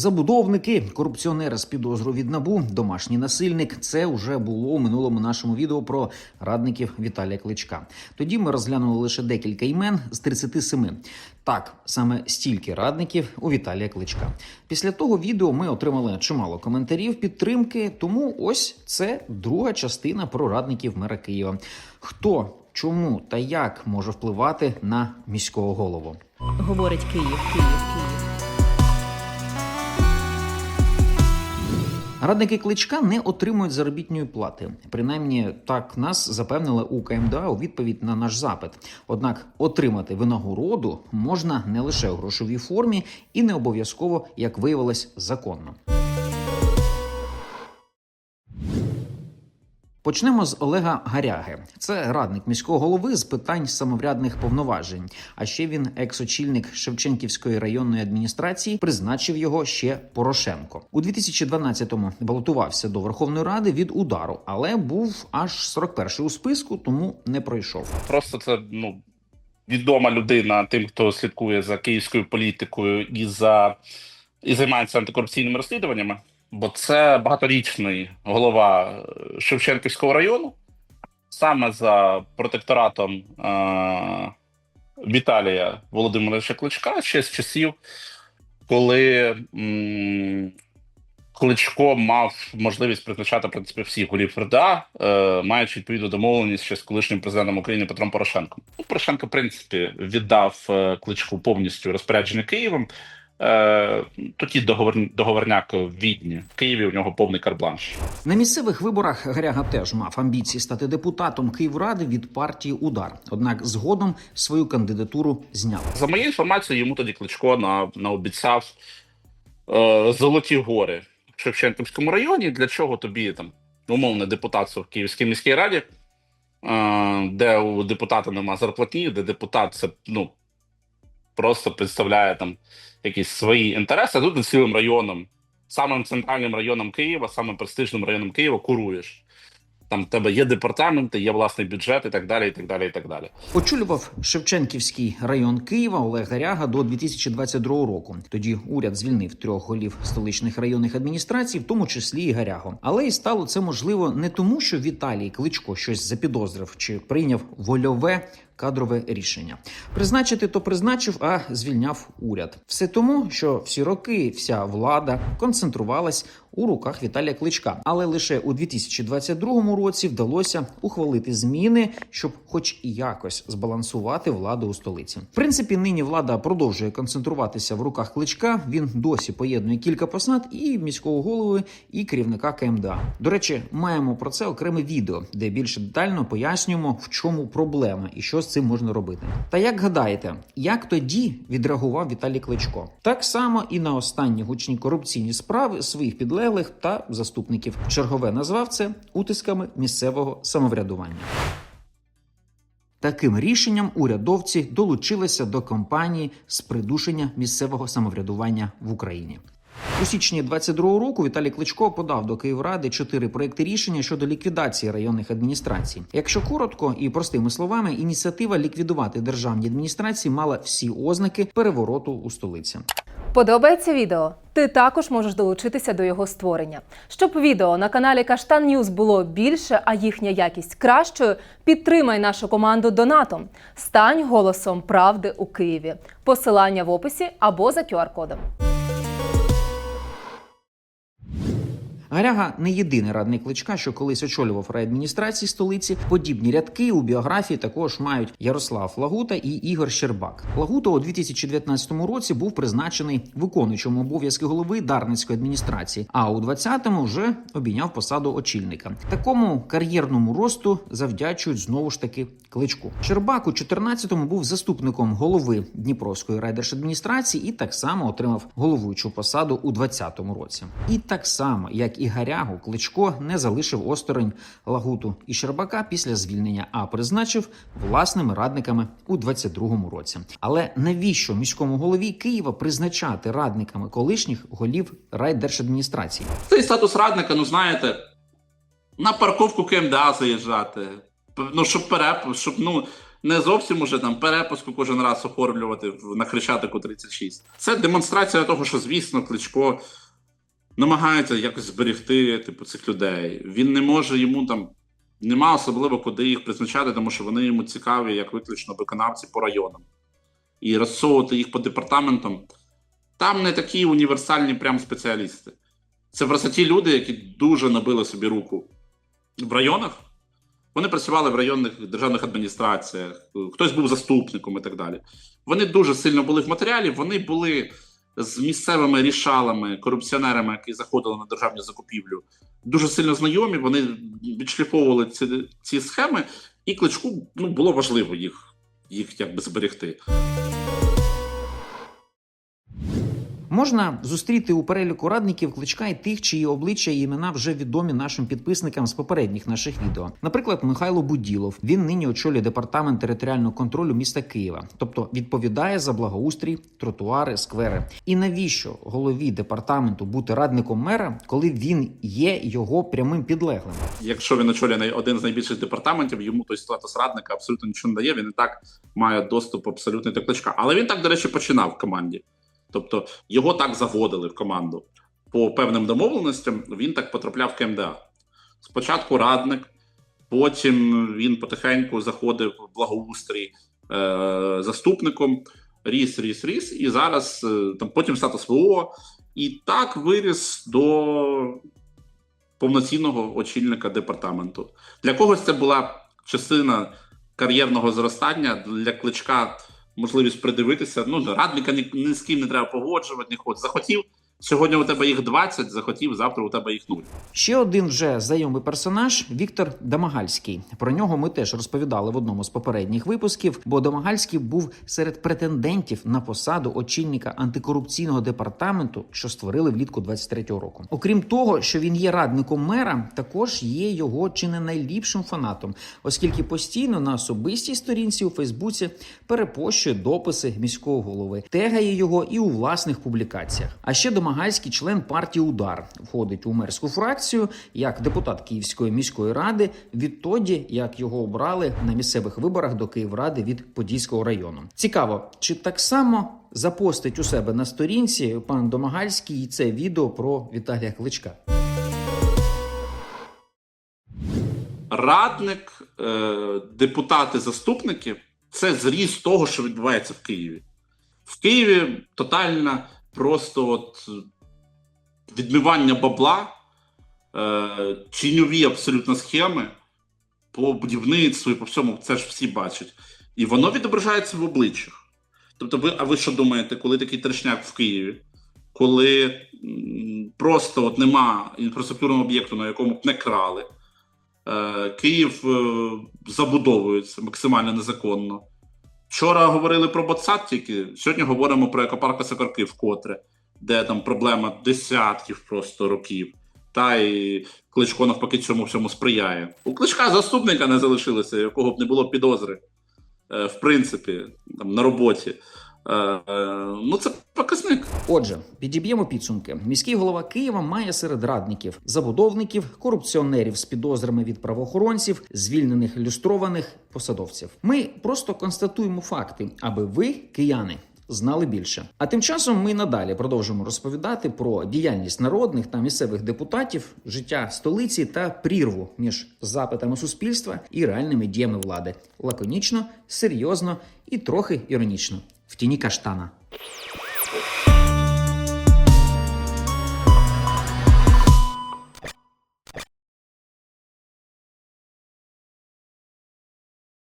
Забудовники, корупціонери з підозру від набу, домашній насильник. Це вже було у минулому нашому відео про радників Віталія Кличка. Тоді ми розглянули лише декілька імен з 37. Так, саме стільки радників у Віталія Кличка. Після того відео ми отримали чимало коментарів підтримки. Тому ось це друга частина про радників мера Києва. Хто, чому та як може впливати на міського голову? Говорить Київ, Київ, Київ. Радники кличка не отримують заробітної плати. Принаймні, так нас запевнили у КМДА у відповідь на наш запит. Однак отримати винагороду можна не лише у грошовій формі і не обов'язково, як виявилось, законно. Почнемо з Олега Гаряги. Це радник міського голови з питань самоврядних повноважень. А ще він екс-очільник Шевченківської районної адміністрації. Призначив його ще Порошенко. У 2012-му балотувався до Верховної Ради від удару, але був аж 41-й у списку, тому не пройшов. Просто це ну відома людина тим, хто слідкує за київською політикою і за і займається антикорупційними розслідуваннями. Бо це багаторічний голова Шевченківського району, саме за протекторатом е- Віталія Володимировича Кличка ще з часів, коли м- Кличко мав можливість призначати в принципі всіх голів РДА, е, маючи відповідну домовленість ще з колишнім президентом України Петром Порошенком. Ну, Порошенко, в принципі, віддав е, кличку повністю розпорядження Києвом. Е, тоді договор, договорняк в Відні. В Києві у нього повний карбланш. На місцевих виборах Гаряга теж мав амбіції стати депутатом Київради від партії Удар. Однак згодом свою кандидатуру зняв. За моєю інформацією, йому тоді Кличко на, наобіцяв е, золоті гори в Шевченківському районі. Для чого тобі там умовне депутатство в Київській міській раді, е, де у депутата нема зарплатні, де депутат це ну просто представляє там якісь свої інтереси. а Тут ти цілим районом, самим центральним районом Києва, самим престижним районом Києва куруєш. Там в тебе є департаменти, є власний бюджет і так далі. і так далі, і так далі. Очолював Шевченківський район Києва Олег Гаряга до 2022 року. Тоді уряд звільнив трьох голів столичних районних адміністрацій, в тому числі і Гарягу. Але і стало це можливо не тому, що Віталій Кличко щось запідозрив чи прийняв вольове. Кадрове рішення призначити то призначив, а звільняв уряд. Все тому, що всі роки вся влада концентрувалась у руках Віталія Кличка. Але лише у 2022 році вдалося ухвалити зміни, щоб, хоч і якось, збалансувати владу у столиці. В принципі, нині влада продовжує концентруватися в руках кличка. Він досі поєднує кілька посад і міського голови, і керівника КМДА. До речі, маємо про це окреме відео, де більше детально пояснюємо, в чому проблема і що з цим можна робити. Та як гадаєте, як тоді відреагував Віталій Кличко? Так само і на останні гучні корупційні справи своїх підлеглих та заступників. Чергове назвав це утисками місцевого самоврядування. Таким рішенням урядовці долучилися до кампанії з придушення місцевого самоврядування в Україні. У січні 22-го року Віталій Кличко подав до Київради чотири проекти рішення щодо ліквідації районних адміністрацій. Якщо коротко і простими словами, ініціатива ліквідувати державні адміністрації мала всі ознаки перевороту у столиці. Подобається відео? Ти також можеш долучитися до його створення. Щоб відео на каналі Каштан Ньюз було більше, а їхня якість кращою, підтримай нашу команду донатом. Стань голосом правди у Києві. Посилання в описі або за QR-кодом. Гаряга не єдиний радник кличка, що колись очолював райадміністрації столиці. Подібні рядки у біографії також мають Ярослав Лагута і Ігор Щербак. Лагута у 2019 році був призначений виконуючим обов'язки голови Дарницької адміністрації, а у 20-му вже обійняв посаду очільника. Такому кар'єрному росту завдячують знову ж таки кличку. Щербак у 14-му був заступником голови Дніпровської райдержадміністрації і так само отримав головуючу посаду у 20-му році. І так само, як і Гарягу, Кличко не залишив осторонь Лагуту і Щербака після звільнення, а призначив власними радниками у 22-му році. Але навіщо міському голові Києва призначати радниками колишніх голів райдержадміністрації? Цей статус радника, ну знаєте, на парковку КМДА заїжджати. Ну, щоб переп, щоб ну не зовсім уже там перепуску кожен раз оформлювати на Хрещатику 36. Це демонстрація того, що, звісно, Кличко намагається якось зберегти типу, цих людей. Він не може йому там. Нема особливо куди їх призначати, тому що вони йому цікаві як виключно виконавці по районам. І розсовувати їх по департаментам. Там не такі універсальні прям спеціалісти. Це просто ті люди, які дуже набили собі руку в районах. Вони працювали в районних державних адміністраціях, хтось був заступником і так далі. Вони дуже сильно були в матеріалі, вони були з місцевими рішалами, корупціонерами, які заходили на державну закупівлю, дуже сильно знайомі. Вони відшліфовували ці, ці схеми, і кличку ну, було важливо їх, їх якби зберегти. Можна зустріти у переліку радників кличка і тих, чиї обличчя і імена вже відомі нашим підписникам з попередніх наших відео. Наприклад, Михайло Буділов. Він нині очолює департамент територіального контролю міста Києва, тобто відповідає за благоустрій, тротуари, сквери. І навіщо голові департаменту бути радником мера, коли він є його прямим підлеглим? Якщо він очолює один з найбільших департаментів, йому той статус радника абсолютно нічого не дає. Він і так має доступ абсолютно до кличка. Але він так, до речі, починав в команді. Тобто його так заводили в команду. По певним домовленостям він так потрапляв в КМДА. Спочатку радник, потім він потихеньку заходив в благоустрій е- заступником, ріс, ріс, ріс, і зараз е, там потім статус ВО. І так виріс до повноцінного очільника департаменту. Для когось це була частина кар'єрного зростання, для кличка можливість придивитися. Ну, радника ні, ні з ким не треба погоджувати, не хоч. Захотів. Сьогодні у тебе їх 20, захотів, завтра у тебе їх 0. Ще один вже знайомий персонаж Віктор Домагальський. Про нього ми теж розповідали в одному з попередніх випусків, бо Домагальський був серед претендентів на посаду очільника антикорупційного департаменту, що створили влітку 23-го року. Окрім того, що він є радником мера, також є його чи не найліпшим фанатом, оскільки постійно на особистій сторінці у Фейсбуці перепощує дописи міського голови, тегає його і у власних публікаціях. А ще Домагальський член партії Удар входить у мерську фракцію як депутат Київської міської ради відтоді, як його обрали на місцевих виборах до Київради від Подільського району. Цікаво, чи так само запостить у себе на сторінці пан Домагальський це відео про Віталія Кличка. Радник, е, депутати, заступники це зріз того, що відбувається в Києві. В Києві тотальна просто от відмивання бабла, е, тіньові абсолютно схеми по будівництву і по всьому, це ж всі бачать. І воно відображається в обличчях. Тобто, ви, а ви що думаєте, коли такий трешняк в Києві, коли просто от нема інфраструктурного об'єкту, на якому б не крали? Е, Київ е, забудовується максимально незаконно. Вчора говорили про Боцат тільки, сьогодні говоримо про екопарк Сакарки вкотре, де там проблема десятків просто років. Та і Кличко навпаки цьому всьому сприяє. У Кличка заступника не залишилося, якого б не було підозри, е, в принципі, там, на роботі. Е, ну, це показник. Отже, підіб'ємо підсумки. Міський голова Києва має серед радників забудовників, корупціонерів з підозрами від правоохоронців, звільнених люстрованих посадовців. Ми просто констатуємо факти, аби ви, кияни. Знали більше. А тим часом ми надалі продовжимо розповідати про діяльність народних та місцевих депутатів, життя столиці та прірву між запитами суспільства і реальними діями влади. Лаконічно, серйозно і трохи іронічно. В тени каштана.